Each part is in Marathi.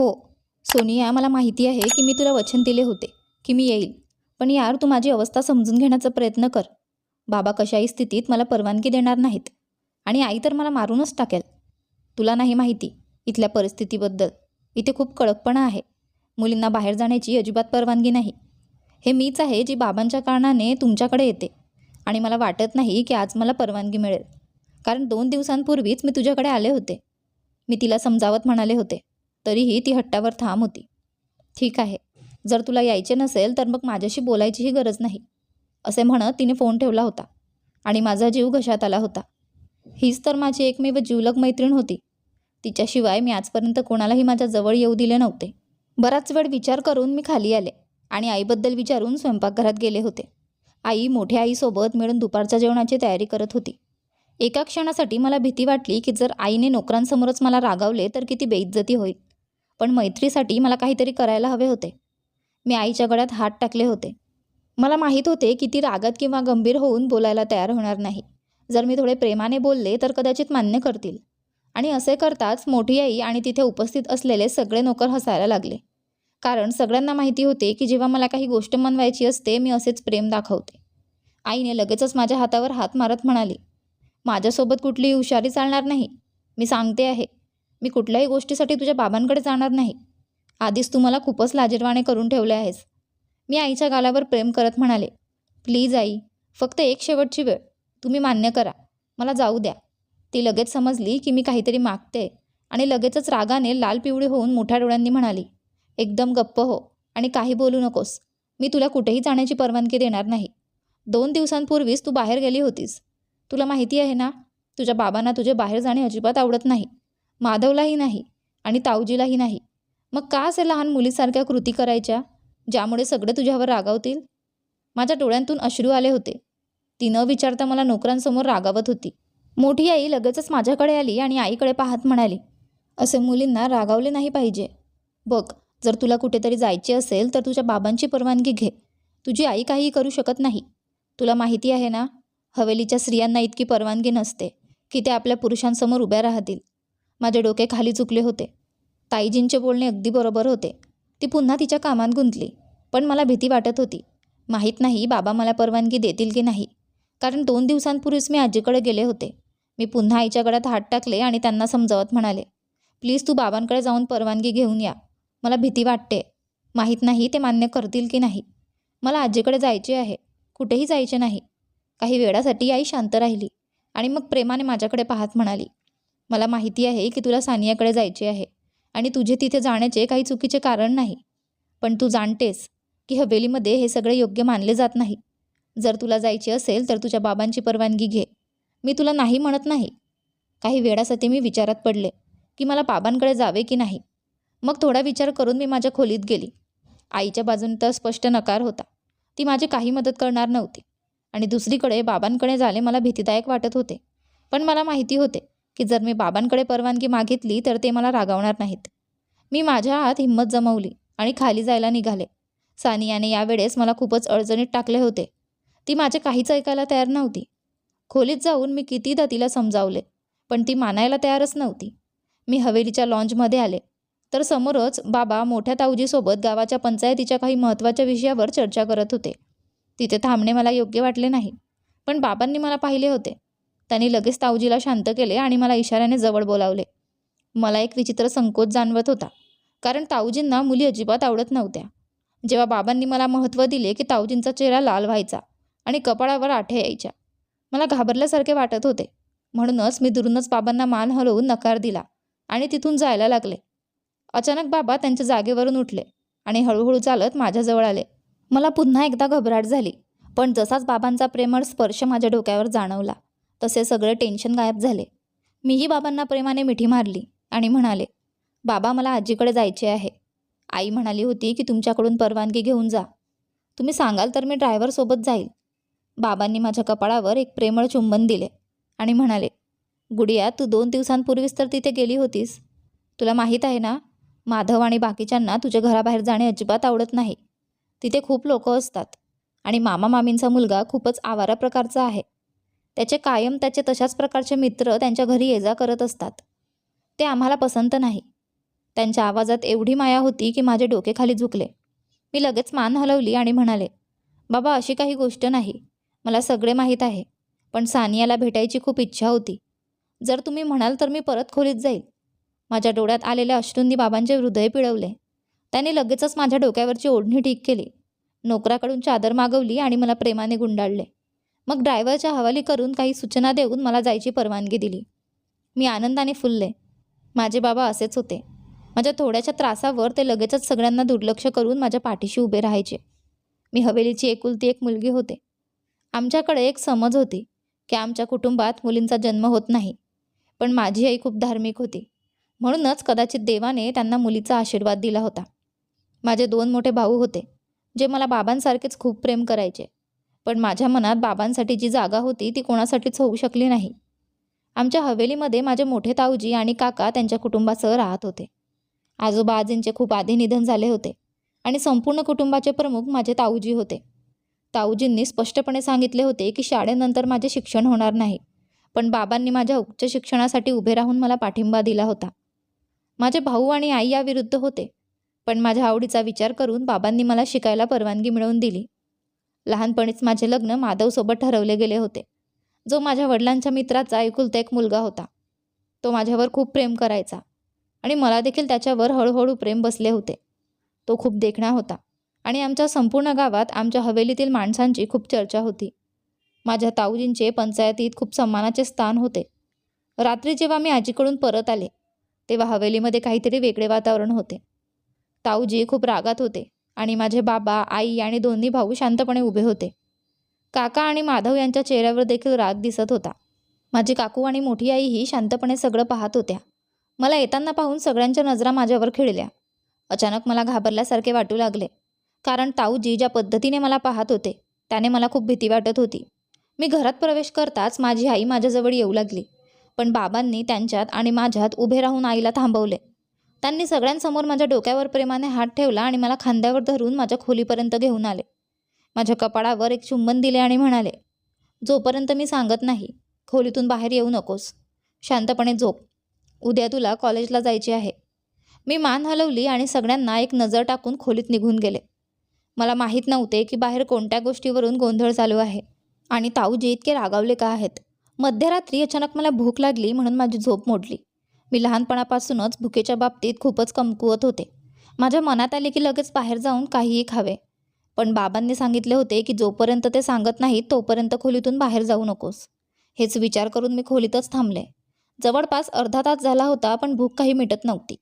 हो सोनिया मला माहिती आहे की मी तुला वचन दिले होते की मी येईल. पण यार तू माझी अवस्था समजून घेण्याचा प्रयत्न कर. बाबा कशाही स्थितीत मला परवानगी देणार नाहीत. आणि आई तर मला मारूनच टाकेल. तुला नाही माहिती इथल्या परिस्थितीबद्दल. इथे खूप कडकपणा आहे. मुलींना बाहेर जाण्याची अजिबात परवानगी नाही. हे मीच आहे जी बाबांच्या कारणाने तुमच्याकडे येते. आणि मला वाटत नाही की आज मला परवानगी मिळेल. कारण दोन दिवसांपूर्वीच मी तुझ्याकडे आले होते. मी तिला समजावत म्हणाले होते. तरीही ती हट्टावर ठाम होती. ठीक आहे. जर तुला यायचे नसेल तर मग माझ्याशी बोलायचीही गरज नाही. असे म्हणत तिने फोन ठेवला होता आणि माझा जीव घशात आला होता. हीच तर माझी एकमेव जीवलग मैत्रीण होती. तिच्याशिवाय मी आजपर्यंत कोणालाही माझ्या जवळ येऊ दिले नव्हते. बराच वेळ विचार करून मी खाली आले आणि आईबद्दल विचारून स्वयंपाकघरात गेले होते. आई मोठ्या आईसोबत मिळून दुपारच्या जेवणाची तयारी करत होती. एका क्षणासाठी मला भीती वाटली की जर आईने नोकरांसमोरच मला रागावले तर किती बेइज्जती होईल. पण मैत्रीसाठी मला काहीतरी करायला हवे होते. मी आईच्या गळ्यात हात टाकले होते. मला माहीत होते की ती रागात किंवा गंभीर होऊन बोलायला तयार होणार नाही. जर मी थोडे प्रेमाने बोलले तर कदाचित मान्य करतील. आणि असे करताच मोठी आई आणि तिथे उपस्थित असलेले सगळे नोकर हसायला लागले. कारण सगळ्यांना माहिती होते की जेव्हा मला काही गोष्ट मनवायची असते मी असेच प्रेम दाखवते. आईने लगेचच माझ्या हातावर हात मारत म्हणाली माझ्यासोबत कुठलीही हुशारी चालणार नाही. मी सांगते आहे मी कुठल्याही गोष्टीसाठी तुझ्या बाबांकडे जाणार नाही. आधीच तू मला खूपच लाजीरवाणे करून ठेवले आहेस. मी आईच्या गालावर प्रेम करत म्हणाले प्लीज आई फक्त एक शेवटची वेळ. तुम्ही मान्य करा. मला जाऊ द्या. ती लगेच समजली की मी काहीतरी मागते आणि लगेचच रागाने लाल पिवळी होऊन मोठ्या डोळ्यांनी म्हणाली एकदम गप्प हो आणि काही बोलू नकोस. मी तुला कुठेही जाण्याची परवानगी देणार नाही. दोन दिवसांपूर्वीच तू बाहेर गेली होतीस. तुला माहिती आहे ना तुझ्या बाबांना तुझे बाहेर जाणे अजिबात आवडत नाही. माधवलाही नाही आणि ताऊजीलाही नाही. मग का असे लहान मुलीसारख्या कृती करायच्या ज्यामुळे सगळे तुझ्यावर रागावतील? माझ्या डोळ्यांतून अश्रू आले होते. ती न विचारता मला नोकरांसमोर रागावत होती. मोठी आई लगेचच माझ्याकडे आली आणि आईकडे पाहत म्हणाली असे मुलींना रागावले नाही पाहिजे. बघ जर तुला कुठेतरी जायचे असेल तर तुझ्या बाबांची परवानगी घे. तुझी आई काहीही करू शकत नाही. तुला माहिती आहे ना हवेलीच्या स्त्रियांना इतकी परवानगी नसते की ते आपल्या पुरुषांसमोर उभ्या राहतील. माझे डोके खाली चुकले होते. ताईजींचे बोलणे अगदी बरोबर होते. ती पुन्हा तिच्या कामात गुंतली पण मला भीती वाटत होती. माहीत नाही बाबा मला परवानगी देतील की नाही. कारण दोन दिवसांपूर्वीच मी आजीकडे गेले होते. मी पुन्हा आईच्या गळ्यात हात टाकले आणि त्यांना समजावत म्हणाले प्लीज तू बाबांकडे जाऊन परवानगी घेऊन या. मला भीती वाटते. माहीत नाही ते मान्य करतील की नाही. मला आजीकडे जायचे आहे. कुठेही जायचे नाही. काही वेळासाठी आई शांत राहिली आणि मग प्रेमाने माझ्याकडे पाहत म्हणाली मला माहिती आहे की तुला सानियाकडे जायचे आहे आणि तुझे तिथे जाण्याचे काही चुकीचे कारण नाही. पण तू जाणतेस की हवेलीमध्ये हे सगळे योग्य मानले जात नाही. जर तुला जायचे असेल तर तुझ्या बाबांची परवानगी घे. मी तुला नाही म्हणत नाही. काही वेळासाठी मी विचारात पडले की मला बाबांकडे जावे की नाही. मग थोडा विचार करून मी माझ्या खोलीत गेली. आईच्या बाजून तर स्पष्ट नकार होता. ती माझी काही मदत करणार नव्हती आणि दुसरीकडे बाबांकडे झाले मला भीतीदायक वाटत होते. पण मला माहिती होते की जर मी बाबांकडे परवानगी मागितली तर ते मला रागावणार नाहीत. मी माझ्या आत हिंमत जमवली आणि खाली जायला निघाले. सानियाने यावेळेस मला खूपच अडचणीत टाकले होते. ती माझे काहीच ऐकायला तयार नव्हती. खोलीत जाऊन मी कितीदा तिला समजावले पण ती मानायला तयारच नव्हती. मी हवेलीच्या लॉन्जमध्ये आले. तर समोरच बाबा मोठ्या ताऊजीसोबत गावाच्या पंचायतीच्या काही महत्त्वाच्या विषयावर चर्चा करत होते. तिथे थांबणे मला योग्य वाटले नाही पण बाबांनी मला पाहिले होते. त्यांनी लगेच ताऊजीला शांत केले आणि मला इशाऱ्याने जवळ बोलावले. मला एक विचित्र संकोच जाणवत होता कारण ताऊजींना मुली अजिबात आवडत नव्हत्या. जेव्हा बाबांनी मला महत्त्व दिले की ताऊजींचा चेहरा लाल व्हायचा आणि कपाळावर आठे यायच्या मला घाबरल्यासारखे वाटत होते. म्हणूनच मी दुरूनच बाबांना मान हलवून नकार दिला आणि तिथून जायला लागले. अचानक बाबा त्यांच्या जागेवरून उठले आणि हळूहळू चालत माझ्याजवळ आले. मला पुन्हा एकदा घबराट झाली पण जसाच बाबांचा प्रेमळ स्पर्श माझ्या डोक्यावर जाणवला तसे सगळे टेन्शन गायब झाले. मीही बाबांना प्रेमाने मिठी मारली आणि म्हणाले बाबा मला आजीकडे जायचे आहे. आई म्हणाली होती की तुमच्याकडून परवानगी घेऊन जा. तुम्ही सांगाल तर मी ड्रायव्हरसोबत जाईल. बाबांनी माझ्या कपाळावर एक प्रेमळ चुंबन दिले आणि म्हणाले गुडिया तू दोन दिवसांपूर्वीच तर तिथे गेली होतीस. तुला माहीत आहे ना माधव आणि बाकीच्यांना तुझ्या घराबाहेर जाणे अजिबात आवडत नाही. तिथे खूप लोक असतात आणि मामा मामींचा मुलगा खूपच आवारा प्रकारचा आहे. त्याचे कायम त्याचे तशाच प्रकारचे मित्र त्यांच्या घरी ये जा करत असतात. ते आम्हाला पसंत नाही. त्यांच्या आवाजात एवढी माया होती की माझे डोके खाली झुकले. मी लगेच मान हलवली आणि म्हणाले बाबा अशी काही गोष्ट नाही. मला सगळे माहीत आहे पण सानियाला भेटायची खूप इच्छा होती. जर तुम्ही म्हणाल तर मी परत खोलीत जाईल. माझ्या डोळ्यात आलेल्या अश्रूंनी बाबांचे हृदय पिळवले. त्यांनी लगेचच माझ्या डोक्यावरची ओढणी ठीक केली. नोकराकडून चादर मागवली आणि मला प्रेमाने गुंडाळले. मग ड्रायव्हरच्या हवाली करून काही सूचना देऊन मला जायची परवानगी दिली. मी आनंदाने फुलले. माझे बाबा असेच होते. माझ्या थोड्याशा त्रासावर ते लगेचच सगळ्यांना दुर्लक्ष करून माझ्या पाठीशी उभे राहायचे. मी हवेलीची एकुलती एक मुलगी होते. आमच्याकडे एक समज होती की आमच्या कुटुंबात मुलींचा जन्म होत नाही. पण माझी आई खूप धार्मिक होती. म्हणूनच कदाचित देवाने त्यांना मुलीचा आशीर्वाद दिला होता. माझे दोन मोठे भाऊ होते जे मला बाबांसारखेच खूप प्रेम करायचे. पण माझ्या मनात बाबांसाठी जी जागा होती ती कोणासाठीच होऊ शकली नाही. आमच्या हवेलीमध्ये माझे मोठे ताऊजी आणि काका त्यांच्या कुटुंबासह राहत होते. आजोबा आजींचे खूप आधी निधन झाले होते आणि संपूर्ण कुटुंबाचे प्रमुख माझे ताऊजी होते. ताऊजींनी स्पष्टपणे सांगितले होते की शाळेनंतर माझे शिक्षण होणार नाही पण बाबांनी माझ्या उच्च शिक्षणासाठी उभे राहून मला पाठिंबा दिला होता. माझे भाऊ आणि आई याविरुद्ध होते पण माझ्या आवडीचा विचार करून बाबांनी मला शिकायला परवानगी मिळवून दिली. लहानपणीच माझे लग्न माधवसोबत ठरवले गेले होते. जो माझ्या वडिलांच्या मित्राचा एकुलता एक मुलगा होता. तो माझ्यावर खूप प्रेम करायचा आणि मला देखील त्याच्यावर हळूहळू प्रेम बसले होते. तो खूप देखणा होता आणि आमच्या संपूर्ण गावात आमच्या हवेलीतील माणसांची खूप चर्चा होती. माझ्या ताऊजींचे पंचायतीत खूप सन्मानाचे स्थान होते. रात्री जेव्हा मी आजीकडून परत आले तेव्हा हवेलीमध्ये काहीतरी वेगळे वातावरण होते. ताऊजी खूप रागात होते. आणि माझे बाबा आई आणि दोन्ही भाऊ शांतपणे उभे होते. काका आणि माधव यांच्या चेहऱ्यावर देखील राग दिसत होता. माझी काकू आणि मोठी आईही शांतपणे सगळं पाहत होत्या. मला येताना पाहून सगळ्यांच्या नजरा माझ्यावर खिळल्या. अचानक मला घाबरल्यासारखे वाटू लागले. कारण ताऊजी ज्या पद्धतीने मला पाहत होते त्याने मला खूप भीती वाटत होती. मी घरात प्रवेश करताच माझी आई माझ्याजवळ येऊ लागली. पण बाबांनी त्यांच्यात आणि माझ्यात उभे राहून आईला थांबवले. त्यांनी सगळ्यांसमोर माझ्या डोक्यावर प्रेमाने हात ठेवला आणि मला खांद्यावर धरून माझ्या खोलीपर्यंत घेऊन आले. माझ्या कपाळावर एक चुंबन दिले आणि म्हणाले जोपर्यंत मी सांगत नाही खोलीतून बाहेर येऊ नकोस. शांतपणे झोप. उद्या तुला कॉलेजला जायची आहे. मी मान हलवली आणि सगळ्यांना एक नजर टाकून खोलीत निघून गेले. मला माहीत नव्हते की बाहेर कोणत्या गोष्टीवरून गोंधळ चालू आहे आणि ताऊजी इतके रागावले का आहेत? मध्यरात्री अचानक मला भूक लागली म्हणून माझी झोप मोडली. मी लहानपणापासूनच भुकेच्या बाबतीत खूपच कमकुवत होते. माझ्या मनात आले की लगेच बाहेर जाऊन काहीही खावे. पण बाबांनी सांगितले होते की जोपर्यंत ते सांगत नाहीत तोपर्यंत खोलीतून बाहेर जाऊ नकोस. हेच विचार करून मी खोलीतच थांबले. जवळपास अर्धा तास झाला होता पण भूक काही मिटत नव्हती.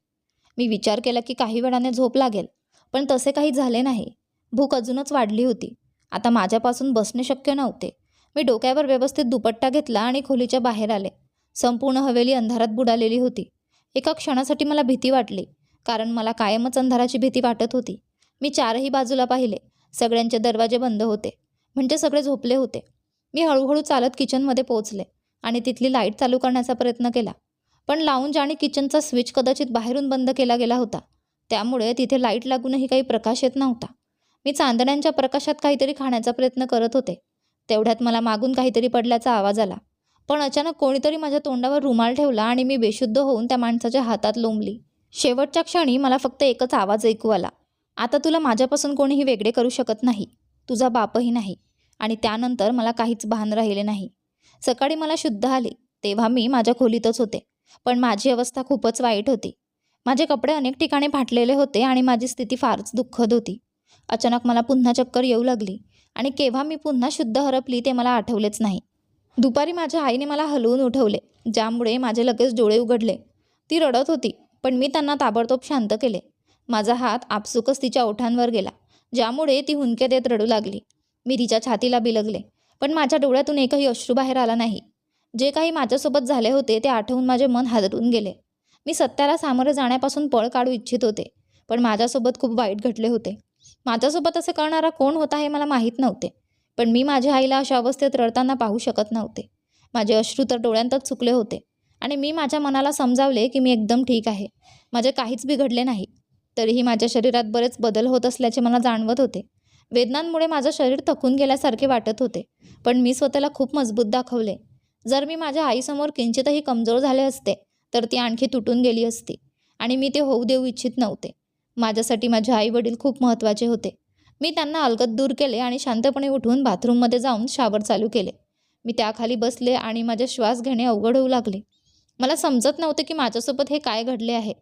मी विचार केला की काही वेळाने झोप लागेल पण तसे काही झाले नाही. भूक अजूनच वाढली होती. आता माझ्यापासून बसणे शक्य नव्हते. मी डोक्यावर व्यवस्थित दुपट्टा घेतला आणि खोलीच्या बाहेर आले. संपूर्ण हवेली अंधारात बुडालेली होती. एका क्षणासाठी मला भीती वाटली कारण मला कायमच अंधाराची भीती वाटत होती. मी चारही बाजूला पाहिले सगळ्यांचे दरवाजे बंद होते म्हणजे सगळे झोपले होते. मी हळूहळू चालत किचनमध्ये पोहोचले आणि तिथली लाइट चालू करण्याचा प्रयत्न केला पण लाऊंज आणि किचनचा स्विच कदाचित बाहेरून बंद केला गेला होता. त्यामुळे तिथे लाइट लागूनही काही प्रकाश येत नव्हता. मी चांदण्यांच्या प्रकाशात काहीतरी खाण्याचा प्रयत्न करत होते. तेवढ्यात मला मागून काहीतरी पडल्याचा आवाज आला. पण अचानक कोणीतरी माझ्या तोंडावर रुमाल ठेवला आणि मी बेशुद्ध होऊन त्या माणसाच्या हातात लोंबली. शेवटच्या क्षणी मला फक्त एकच आवाज ऐकू आला. आता तुला माझ्यापासून कोणीही वेगळे करू शकत नाही. तुझा बापही नाही. आणि त्यानंतर मला काहीच भान राहिले नाही. सकाळी मला शुद्ध आले. तेव्हा मी माझ्या खोलीतच होते. पण माझी अवस्था खूपच वाईट होती. माझे कपडे अनेक ठिकाणी फाटलेले होते आणि माझी स्थिती फारच दुःखद होती. अचानक मला पुन्हा चक्कर येऊ लागली. आणि केव्हा मी पुन्हा शुद्ध हरपली ते मला आठवलेच नाही. दुपारी माझ्या आईने मला हलवून उठवले ज्यामुळे माझे लगेच डोळे उघडले. ती रडत होती पण मी त्यांना ताबडतोब शांत केले. माझा हात आपसुकच तिच्या ओठांवर गेला ज्यामुळे ती हुंदके देत रडू लागली. मी तिच्या छातीला बिलगले पण माझ्या डोळ्यातून एकही अश्रू बाहेर आला नाही. जे काही माझ्यासोबत झाले होते ते आठवून माझे मन हादरून गेले. मी सत्याला सामोरे जाण्यापासून पळ काढू इच्छित होते पण माझ्यासोबत खूप वाईट घडले होते. माझ्यासोबत असे करणारा कोण होता हे मला माहीत नव्हते. पण मी माझ्या आईला अशा अवस्थेत रडताना पाहू शकत नव्हते. माझे अश्रू तर डोळ्यांतच चुकले होते आणि मी माझ्या मनाला समजावले की मी एकदम ठीक आहे. माझे काहीच बिघडले नाही. तरीही माझ्या शरीरात बरेच बदल होत असल्याचे मला जाणवत होते. वेदनांमुळे माझं शरीर थकून गेल्यासारखे वाटत होते पण मी स्वतःला खूप मजबूत दाखवले. जर मी माझ्या आईसमोर किंचितही कमजोर झाले असते तर ती आणखी तुटून गेली असती आणि मी ते होऊ देऊ इच्छित नव्हते. माझ्यासाठी माझे आई वडील खूप महत्त्वाचे होते. मी त्यांना अलगद दूर केले आणि शांतपणे उठून बाथरूममध्ये जाऊन शावर चालू केले. मी त्याखाली बसले आणि माझे श्वास घेणे अवघड होऊ लागले. मला समजत नव्हते की माझ्यासोबत हे काय घडले आहे.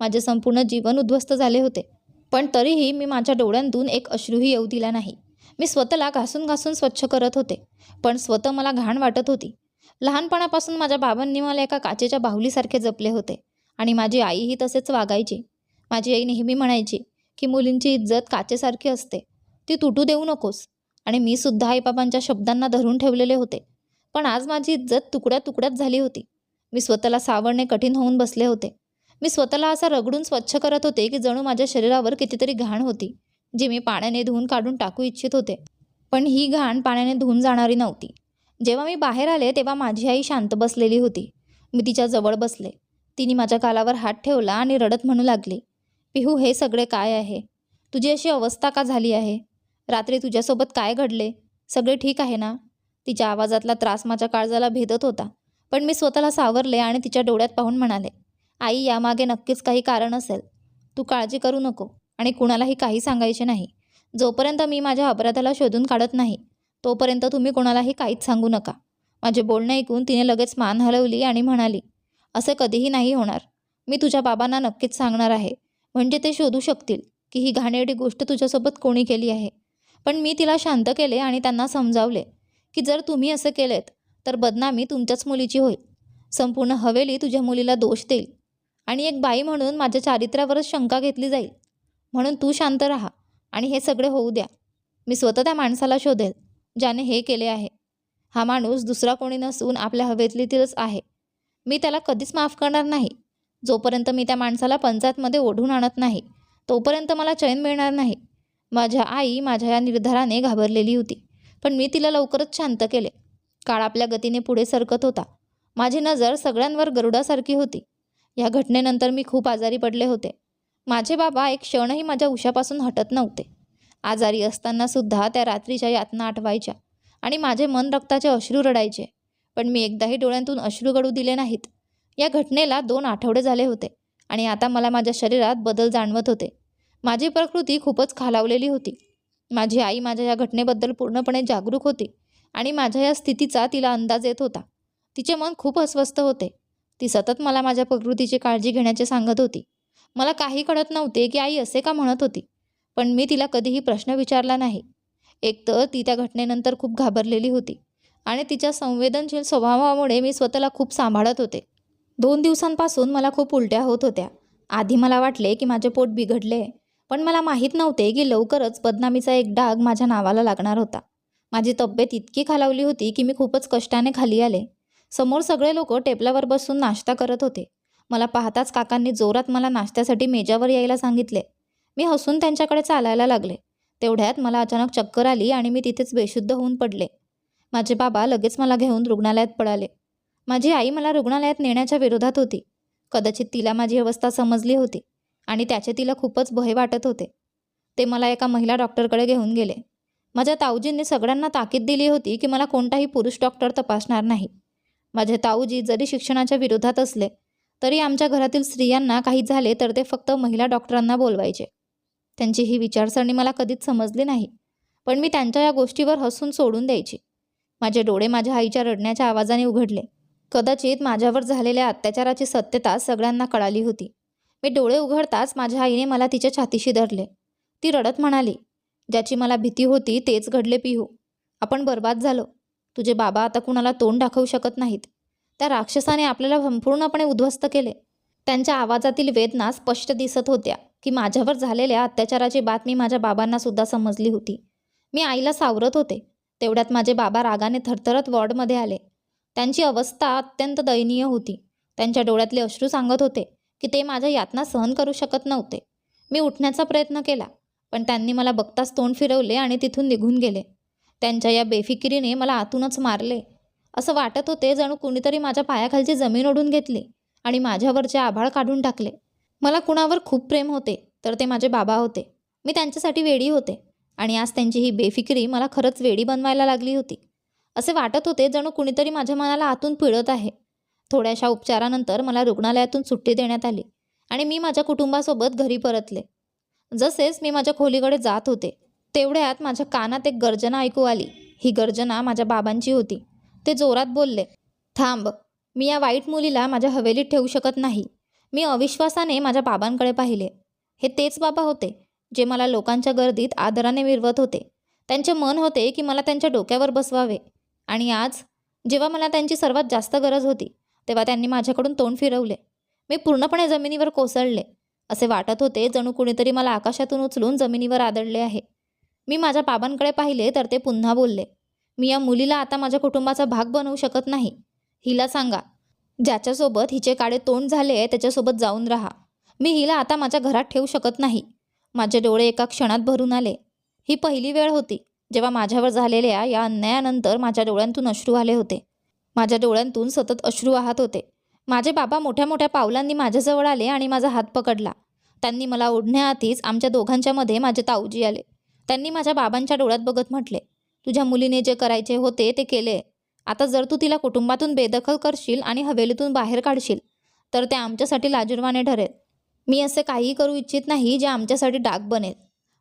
माझे संपूर्ण जीवन उद्ध्वस्त झाले होते. पण तरीही मी माझ्या डोळ्यांतून एक अश्रूही येऊ दिला नाही. मी स्वतःला घासून घासून स्वच्छ करत होते. पण स्वतः मला घाण वाटत होती. लहानपणापासून माझ्या बाबांनी मला एका काचेच्या बाहुलीसारखे जपले होते आणि माझी आईही तसेच वागायची. माझी आई नेहमी म्हणायची की मुलींची इज्जत काचेसारखी असते. ती तुटू देऊ नकोस. आणि मी सुद्धा आईबाबांच्या शब्दांना धरून ठेवलेले होते. पण आज माझी इज्जत तुकड्या तुकड्यात झाली होती. मी स्वतःला सावरणे कठीण होऊन बसले होते. मी स्वतःला असा रगडून स्वच्छ करत होते की जणू माझ्या शरीरावर कितीतरी घाण होती जी मी पाण्याने धुवून काढून टाकू इच्छित होते. पण ही घाण पाण्याने धुवून जाणारी नव्हती. जेव्हा मी बाहेर आले तेव्हा माझी आई शांत बसलेली होती. मी तिच्या जवळ बसले. तिने माझ्या गालावर हात ठेवला आणि रडत म्हणू लागली. पिहू हे सगळे काय आहे? तुझी अशी अवस्था का झाली आहे? रात्री तुझ्यासोबत काय घडले? सगळे ठीक आहे ना? तिच्या आवाजातला त्रास माझ्या काळजाला भेदत होता पण मी स्वतःला सावरले आणि तिच्या डोळ्यात पाहून म्हणाले आई यामागे नक्कीच काही कारण असेल. तू काळजी करू नको आणि कुणालाही काही सांगायचे नाही. जोपर्यंत मी माझ्या अपराधाला शोधून काढत नाही तोपर्यंत तुम्ही कोणालाही काहीच सांगू नका. माझे बोलणे ऐकून तिने लगेच मान हलवली आणि म्हणाली असे कधीही नाही होणार. मी तुझ्या बाबांना नक्कीच सांगणार आहे. म्हणजे ते शोधू शकतील की ही घाणेरडी गोष्ट तुझ्यासोबत कोणी केली आहे. पण मी तिला शांत केले आणि त्यांना समजावले की जर तुम्ही असं केलेत तर बदनामी तुमच्याच मुलीची होईल. संपूर्ण हवेली तुझ्या मुलीला दोष देईल आणि एक बाई म्हणून माझ्या चारित्र्यावरच शंका घेतली जाईल. म्हणून तू शांत राहा आणि हे सगळे होऊ द्या. मी स्वतः त्या माणसाला शोधेल ज्याने हे केले आहे. हा माणूस दुसरा कोणी नसून आपल्या हवेतलीतीलच आहे. मी त्याला कधीच माफ करणार नाही. जोपर्यंत मी त्या माणसाला पंचायतमध्ये ओढून आणत नाही तोपर्यंत मला चैन मिळणार नाही. माझ्या आई माझ्या या निर्धाराने घाबरलेली होती पण मी तिला लवकरच शांत केले. काळ आपल्या गतीने पुढे सरकत होता. माझी नजर सगळ्यांवर गरुडासारखी होती. या घटनेनंतर मी खूप आजारी पडले होते. माझे बाबा एक क्षणही माझ्या उशापासून हटत नव्हते. आजारी असताना सुद्धा त्या रात्रीच्या यातना आठवायच्या आणि माझे मन रक्ताचे अश्रू रडायचे पण मी एकदाही डोळ्यांतून अश्रू गळू दिले नाहीत. या घटनेला दोन आठवडे झाले होते आणि आता मला माझ्या शरीरात बदल जाणवत होते. माझी प्रकृती खूपच खालावलेली होती. माझी आई माझ्या या घटनेबद्दल पूर्णपणे जागरूक होती आणि माझ्या या स्थितीचा तिला अंदाज येत होता. तिचे मन खूप अस्वस्थ होते. ती सतत मला माझ्या प्रकृतीची काळजी घेण्याचे सांगत होती. मला काही कळत नव्हते की आई असे का म्हणत होती पण मी तिला कधीही प्रश्न विचारला नाही. एकतर ती त्या घटनेनंतर खूप घाबरलेली होती आणि तिच्या संवेदनशील स्वभावामुळे मी स्वतःला खूप सांभाळत होते. दोन दिवसांपासून मला खूप उलट्या होत होत्या. आधी मला वाटले की माझे पोट बिघडले पण मला माहीत नव्हते की लवकरच बदनामीचा एक डाग माझ्या नावाला लागणार होता. माझी तब्येत इतकी खालावली होती की मी खूपच कष्टाने खाली आले. समोर सगळे लोक टेबलावर बसून नाश्ता करत होते. मला पाहताच काकांनी जोरात मला नाश्त्यासाठी मेजावर यायला सांगितले. मी हसून त्यांच्याकडे चालायला लागले. तेवढ्यात मला अचानक चक्कर आली आणि मी तिथेच बेशुद्ध होऊन पडले. माझे बाबा लगेच मला घेऊन रुग्णालयात पळाले. माझी आई मला रुग्णालयात नेण्याच्या विरोधात होती. कदाचित तिला माझी अवस्था समजली होती आणि त्याचे तिला खूपच भय वाटत होते. ते मला एका महिला डॉक्टरकडे घेऊन गेले. माझ्या ताऊजींनी सगळ्यांना ताकीद दिली होती की मला कोणताही पुरुष डॉक्टर तपासणार नाही. माझे ताऊजी जरी शिक्षणाच्या विरोधात असले तरी आमच्या घरातील स्त्रियांना काही झाले तर ते फक्त महिला डॉक्टरांना बोलवायचे. त्यांची ही विचारसरणी मला कधीच समजली नाही पण मी त्यांच्या या गोष्टीवर हसून सोडून द्यायची. माझे डोळे माझ्या आईच्या रडण्याच्या आवाजाने उघडले. कदाचित माझ्यावर झालेल्या अत्याचाराची सत्यता सगळ्यांना कळाली होती. मी डोळे उघडताच माझ्या आईने मला तिच्या छातीशी धरले. ती रडत म्हणाली ज्याची मला भीती होती तेच घडले पिहू. आपण बर्बाद झालो. तुझे बाबा आता कुणाला तोंड दाखवू शकत नाहीत त्या राक्षसाने आपल्याला संपूर्णपणे उद्ध्वस्त केले. त्यांच्या आवाजातील वेदना स्पष्ट दिसत होत्या की माझ्यावर झालेल्या अत्याचाराची बातमी माझ्या बाबांना सुद्धा समजली होती. मी आईला सावरत होते. तेवढ्यात माझे बाबा रागाने थरथरत वॉर्डमध्ये आले. त्यांची अवस्था अत्यंत दयनीय होती. त्यांच्या डोळ्यातले अश्रू सांगत होते की ते माझ्या यातना सहन करू शकत नव्हते. मी उठण्याचा प्रयत्न केला पण त्यांनी मला बघताच तोंड फिरवले आणि तिथून निघून गेले. त्यांच्या या बेफिकिरीने मला आतूनच मारले. असं वाटत होते जणू कुणीतरी माझ्या पायाखालची जमीन ओढून घेतली आणि माझ्यावरचे आभाळ काढून टाकले. मला कुणावर खूप प्रेम होते तर ते माझे बाबा होते. मी त्यांच्यासाठी वेडी होते आणि आज त्यांची ही बेफिकिरी मला खरंच वेडी बनवायला लागली होती. असे वाटत होते जणू कुणीतरी माझ्या मनाला आतून पिळत आहे. थोड्याशा उपचारानंतर मला रुग्णालयातून सुट्टी देण्यात आली आणि मी माझ्या कुटुंबासोबत घरी परतले. जसेच मी माझ्या खोलीकडे जात होते तेवढ्यात माझ्या कानात एक गर्जना ऐकू आली. ही गर्जना माझ्या बाबांची होती. ते जोरात बोलले थांब मी या वाईट मुलीला माझ्या हवेलीत ठेवू शकत नाही. मी अविश्वासाने माझ्या बाबांकडे पाहिले. हे तेच बाबा होते जे मला लोकांच्या गर्दीत आदराने मिरवत होते. त्यांचे मन होते की मला त्यांच्या डोक्यावर बसवावे. आणि आज जेव्हा मला त्यांची सर्वात जास्त गरज होती तेव्हा त्यांनी माझ्याकडून तोंड फिरवले. मी पूर्णपणे जमिनीवर कोसळले. असे वाटत होते जणू कुणीतरी मला आकाशातून उचलून जमिनीवर आदळले आहे. मी माझ्या बाबांकडे पाहिले तर ते पुन्हा बोलले मी या मुलीला आता माझ्या कुटुंबाचा भाग बनवू शकत नाही. हिला सांगा. ज्याच्यासोबत हिचे काळे तोंड झाले त्याच्यासोबत जाऊन राहा. मी हिला आता माझ्या घरात ठेवू शकत नाही. माझे डोळे एका क्षणात भरून आले. ही पहिली वेळ होती. जेव्हा माझ्यावर झालेल्या या अन्यायानंतर माझ्या डोळ्यांतून अश्रू आले होते. माझ्या डोळ्यांतून सतत अश्रू वाहत होते. माझे बाबा मोठ्या मोठ्या पावलांनी माझ्याजवळ आले आणि माझा हात पकडला. त्यांनी मला ओढण्याआधीच आमच्या दोघांच्यामध्ये माझे ताऊजी आले. त्यांनी माझ्या बाबांच्या डोळ्यात बघत म्हटले तुझ्या मुलीने जे करायचे होते ते केले. आता जर तू तिला कुटुंबातून बेदखल करशील आणि हवेलीतून बाहेर काढशील तर ते आमच्यासाठी लाजीरवाणे ठरेल. मी असे काहीही करू इच्छित नाही जे आमच्यासाठी डाग बनेल.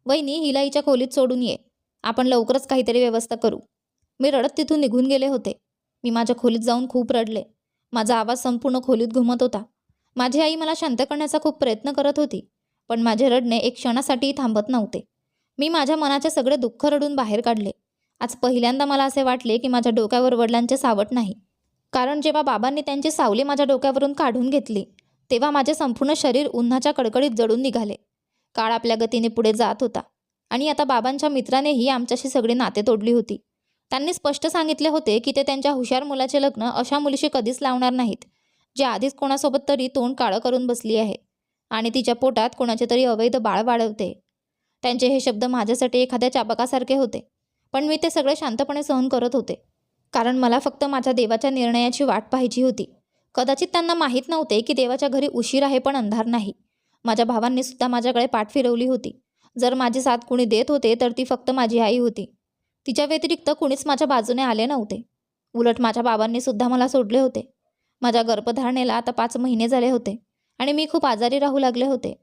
वहिनी हिला हिच्या खोलीत सोडून ये. आपण लवकरच काहीतरी व्यवस्था करू. मी रडत तिथून निघून गेले होते. मी माझ्या खोलीत जाऊन खूप रडले. माझा आवाज संपूर्ण खोलीत घुमत होता. माझी आई मला शांत करण्याचा खूप प्रयत्न करत होती पण माझे रडणे एक क्षणासाठीही थांबत नव्हते. मी माझ्या मनाचे सगळे दुःख रडून बाहेर काढले. आज पहिल्यांदा मला असे वाटले की माझ्या डोक्यावर वडिलांचे सावट नाही. कारण जेव्हा बाबांनी त्यांची सावली माझ्या डोक्यावरून काढून घेतली तेव्हा माझे संपूर्ण शरीर उन्हाच्या कडकडीत जळून निघाले. काळ आपल्या गतीने पुढे जात होता. आणि आता बाबांच्या मित्रानेही आमच्याशी सगळी नाते तोडली होती. त्यांनी स्पष्ट सांगितले होते की ते त्यांच्या हुशार मुलाचे लग्न अशा मुलीशी कधीच लावणार नाहीत. जी आधीच कोणासोबत तरी तोंड काळं करून बसली आहे आणि तिच्या पोटात कोणाचे तरी अवैध बाळ वाढवते. त्यांचे हे शब्द माझ्यासाठी एखाद्या चाबकासारखे होते पण मी ते सगळे शांतपणे सहन करत होते. कारण मला फक्त माझ्या देवाच्या निर्णयाची वाट पाहायची होती. कदाचित त्यांना माहीत नव्हते की देवाच्या घरी उशीर आहे पण अंधार नाही. माझ्या भावांनी सुद्धा माझ्याकडे पाठ फिरवली होती. जर माझी साथ कुणी देत होते तर ती फक्त माझी आई होती. तिच्या व्यतिरिक्त कुणीच माझ्या बाजूने आले नव्हते. उलट माझ्या बाबांनी सुद्धा मला सोडले होते. माझ्या गर्भधारणेला आता पाच महिने झाले होते आणि मी खूप आजारी राहू लागले होते.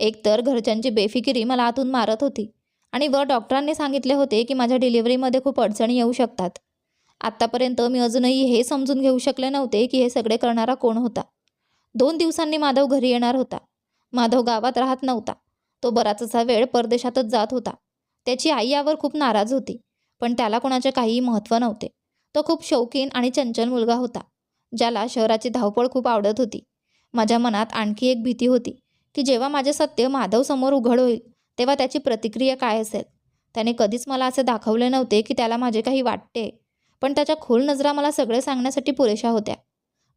एकतर घरच्यांची बेफिकिरी मला आतून मारत होती आणि वर डॉक्टरांनी सांगितले होते की माझ्या डिलिव्हरीमध्ये खूप अडचणी येऊ शकतात. आत्तापर्यंत मी अजूनही हे समजून घेऊ शकले नव्हते की हे सगळे करणारा कोण होता. दोन दिवसांनी माधव घरी येणार होता. माधव गावात राहत नव्हता. तो बराचसा वेळ परदेशातच जात होता. त्याची आई यावर खूप नाराज होती पण त्याला कोणाचे काहीही महत्त्व नव्हते. तो खूप शौकीन आणि चंचल मुलगा होता ज्याला शहराची धावपळ खूप आवडत होती. माझ्या मनात आणखी एक भीती होती की जेव्हा माझे सत्य माधव समोर उघड होईल तेव्हा त्याची प्रतिक्रिया काय असेल? त्याने कधीच मला असे दाखवले नव्हते की त्याला माझे काही वाटते पण त्याच्या खोल नजरा मला सगळे सांगण्यासाठी पुरेशा होत्या.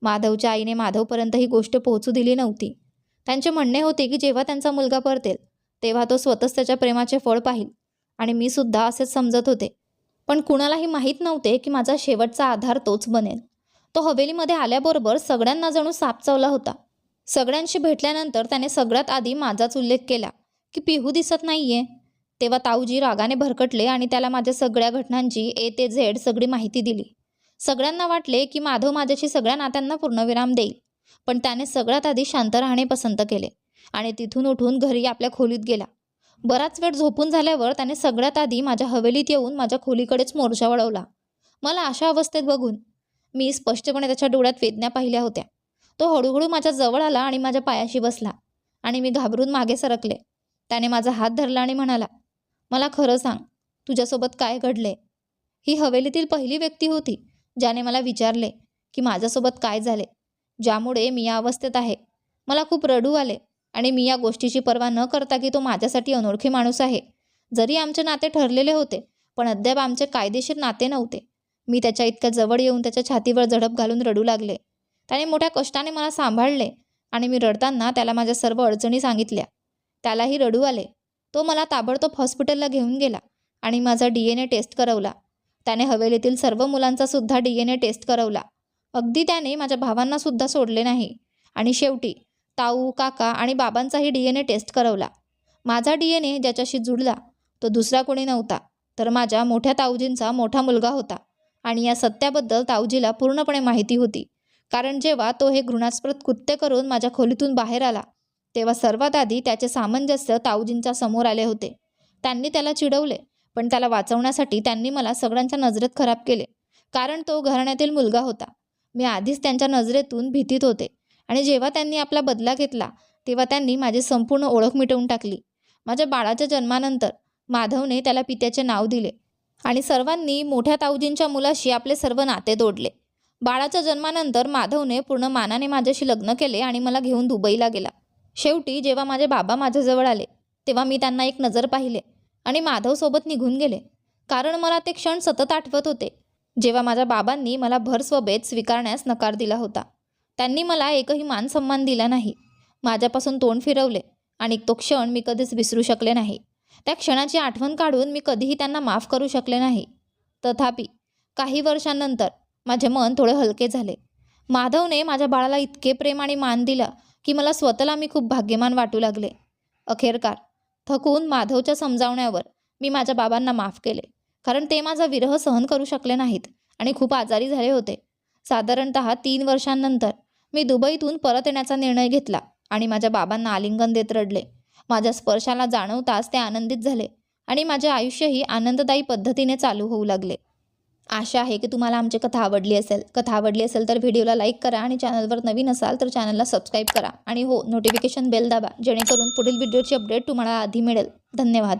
माधवच्या आईने माधवपर्यंत ही गोष्ट पोहोचू दिली नव्हती. त्यांचे म्हणणे होते की जेव्हा त्यांचा मुलगा परतेल तेव्हा तो स्वतःच त्याच्या प्रेमाचे फळ पाहिल. आणि मी सुद्धा असेच समजत होते. पण कुणालाही माहीत नव्हते की माझा शेवटचा आधार तोच बनेल. तो हवेलीमध्ये आल्याबरोबर सगळ्यांना जणू साप चावला होता. सगळ्यांशी भेटल्यानंतर त्याने सगळ्यात आधी माझाच उल्लेख केला की पिहू दिसत नाहीये. तेव्हा ताऊजी रागाने भरकटले आणि त्याला माझ्या सगळ्या घटनांची ए ते झेड सगळी माहिती दिली. सगळ्यांना वाटले की माधव माझ्याशी सगळ्या नात्यांना पूर्णविराम देईल. पण त्याने सगळ्यात आधी शांत राहणे पसंत केले. आणि तिथून उठून घरी आपल्या खोलीत गेला. बराच वेळ झोपून झाल्यावर त्याने सगळ्यात आधी माझ्या हवेलीत येऊन माझ्या खोलीकडेच मोर्चा वळवला. मला अशा अवस्थेत बघून मी स्पष्टपणे त्याच्या डोळ्यात वेदना पाहिल्या होत्या. तो हळूहळू माझ्या जवळ आला आणि माझ्या पायाशी बसला आणि मी घाबरून मागे सरकले. त्याने माझा हात धरला आणि म्हणाला मला खरं सांग तुझ्यासोबत काय घडले ही हवेलीतील पहिली व्यक्ती होती ज्याने मला विचारले की माझ्यासोबत काय झाले ज्यामुळे मी या अवस्थेत आहे. मला खूप रडू आले. आणि मी या गोष्टीची पर्वा न करता की तो माझ्यासाठी अनोळखी माणूस आहे. जरी आमचे नाते ठरलेले होते पण अद्याप आमचे कायदेशीर नाते नव्हते. मी त्याच्या इतक्या जवळ येऊन त्याच्या छातीवर झडप घालून रडू लागले. त्याने मोठ्या कष्टाने मला सांभाळले आणि मी रडताना त्याला माझ्या सर्व अडचणी सांगितल्या. त्यालाही रडू आले. तो मला ताबडतोब हॉस्पिटलला घेऊन गेला आणि माझा डी एन ए टेस्ट करवला. त्याने हवेलीतील सर्व मुलांचा सुद्धा डी एन ए टेस्ट करवला. अगदी त्याने माझ्या भावांना सुद्धा सोडले नाही. आणि शेवटी ताऊ काका आणि बाबांचाही डी एन ए टेस्ट करवला. माझा डी एन ए ज्याच्याशी जुळला तो दुसरा कोणी नव्हता तर माझ्या मोठ्या ताऊजींचा मोठा मुलगा होता. आणि या सत्याबद्दल ताऊजीला पूर्णपणे माहिती होती. कारण जेव्हा तो हे घृणास्पद कृत्य करून माझ्या खोलीतून बाहेर आला तेव्हा सर्वात आधी त्याचे सामंजस्य ताऊजींच्या समोर आले होते. त्यांनी त्याला चिडवले पण त्याला वाचवण्यासाठी त्यांनी मला सगळ्यांच्या नजरेत खराब केले. कारण तो घराण्यातील मुलगा होता. मी आधीच त्यांच्या नजरेतून भीतीत होते. आणि जेव्हा त्यांनी आपला बदला घेतला तेव्हा त्यांनी माझी संपूर्ण ओळख मिटवून टाकली. माझ्या बाळाच्या जन्मानंतर माधवने त्याला पित्याचे नाव दिले आणि सर्वांनी मोठ्या ताऊजींच्या मुलाशी आपले सर्व नाते तोडले बाळाच्या जन्मानंतर माधवने पूर्ण मानाने माझ्याशी लग्न केले आणि मला घेऊन दुबईला गेला. शेवटी जेव्हा माझे बाबा माझ्याजवळ आले तेव्हा मी त्यांना एक नजर पाहिले आणि माधवसोबत निघून गेले. कारण मला ते क्षण सतत आठवत होते जेव्हा माझ्या बाबांनी मला भर स्वबेत स्वीकारण्यास नकार दिला होता. त्यांनी मला एकही मान सन्मान दिला नाही. माझ्यापासून तोंड फिरवले आणि तो क्षण मी कधीच विसरू शकले नाही. त्या क्षणाची आठवण काढून मी कधीही त्यांना माफ करू शकले नाही. तथापि काही वर्षांनंतर माझे मन थोडे हलके झाले. माधवने माझ्या बाळाला इतके प्रेम आणि मान दिला की मला स्वतःला मी खूप भाग्यमान वाटू लागले. अखेरकार थकून माधवच्या समजावण्यावर मी माझ्या बाबांना माफ केले कारण ते माझा विरह सहन करू शकले नाहीत आणि खूप आजारी झाले होते. साधारणत तीन वर्षांनंतर मी दुबईतून परत येण्याचा निर्णय घेतला आणि माझ्या बाबांना आलिंगन देत रडले. माझ्या स्पर्शाला जाणवताच ते आनंदित झाले आणि माझे आयुष्यही आनंददायी पद्धतीने चालू होऊ लागले. आशा आहे की तुम्हाला आमची कथा आवडली असेल. कथा आवडली असेल तर व्हिडिओला लाईक करा आणि चॅनलवर नवीन असाल तर चॅनलला सबस्क्राईब करा. आणि हो नोटिफिकेशन बेल दाबा जेणेकरून पुढील व्हिडिओची अपडेट तुम्हाला आधी मिळेल. धन्यवाद.